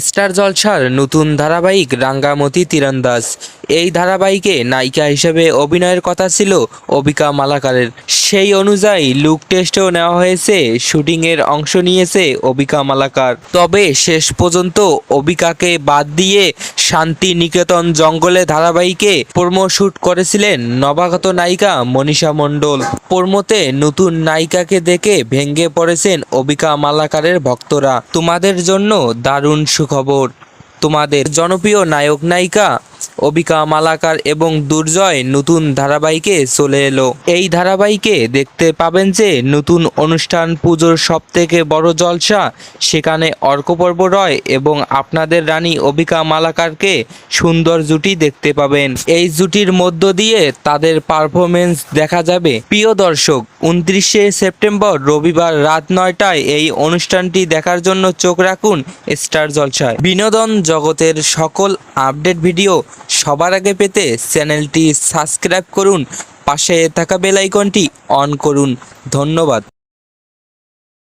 Star জলসার নতুন ধারাবাহিক রাঙ্গামতি তীরন্দাজ। এই ধারাবাহিকে নায়িকা হিসেবে অভিনয়ের কথা ছিল অবিকা মালাকারের। সেই অনুযায়ী লুক টেস্টও নেওয়া হয়েছে শুটিংয়ের অংশ নিয়েছে অবিকা মালাকার। তবে শেষ পর্যন্ত অবিকাকে বাদ দিয়ে শান্তি নিকেতন জঙ্গলে ধারাবাহিকে প্রোমো শুট করেছিলেন নবাগত নায়িকা মনীষা মণ্ডল। প্রোমোতে নতুন নায়িকাকে দেখে ভেঙে পড়েছেন অবিকা মালাকারের ভক্তরা। তোমাদের জন্য দারুণ সুখবর। তোমাদের জনপ্রিয় নায়ক নায়িকা অবিকা মালাকার এবং দুর্জয় নতুন ধারাবাহিকে চলে এলো। এই ধারাবাহিকে দেখতে পাবেন যে নতুন অনুষ্ঠান পুজোর সব থেকে বড় জলসা সেখানে অর্কপর্ব রয় এবং আপনাদের রানী অবিকা মালাকারকে সুন্দর জুটি দেখতে পাবেন। এই জুটির মধ্য দিয়ে তাদের পারফরমেন্স দেখা যাবে। প্রিয় দর্শক, উনত্রিশে সেপ্টেম্বর রবিবার রাত নয়টায় এই অনুষ্ঠানটি দেখার জন্য চোখ রাখুন স্টার জলসায়। বিনোদন জগতের সকল আপডেট ভিডিও সবার আগে পেতে চ্যানেলটি সাবস্ক্রাইব করুন পাশে থাকা বেল আইকনটি অন করুন। ধন্যবাদ।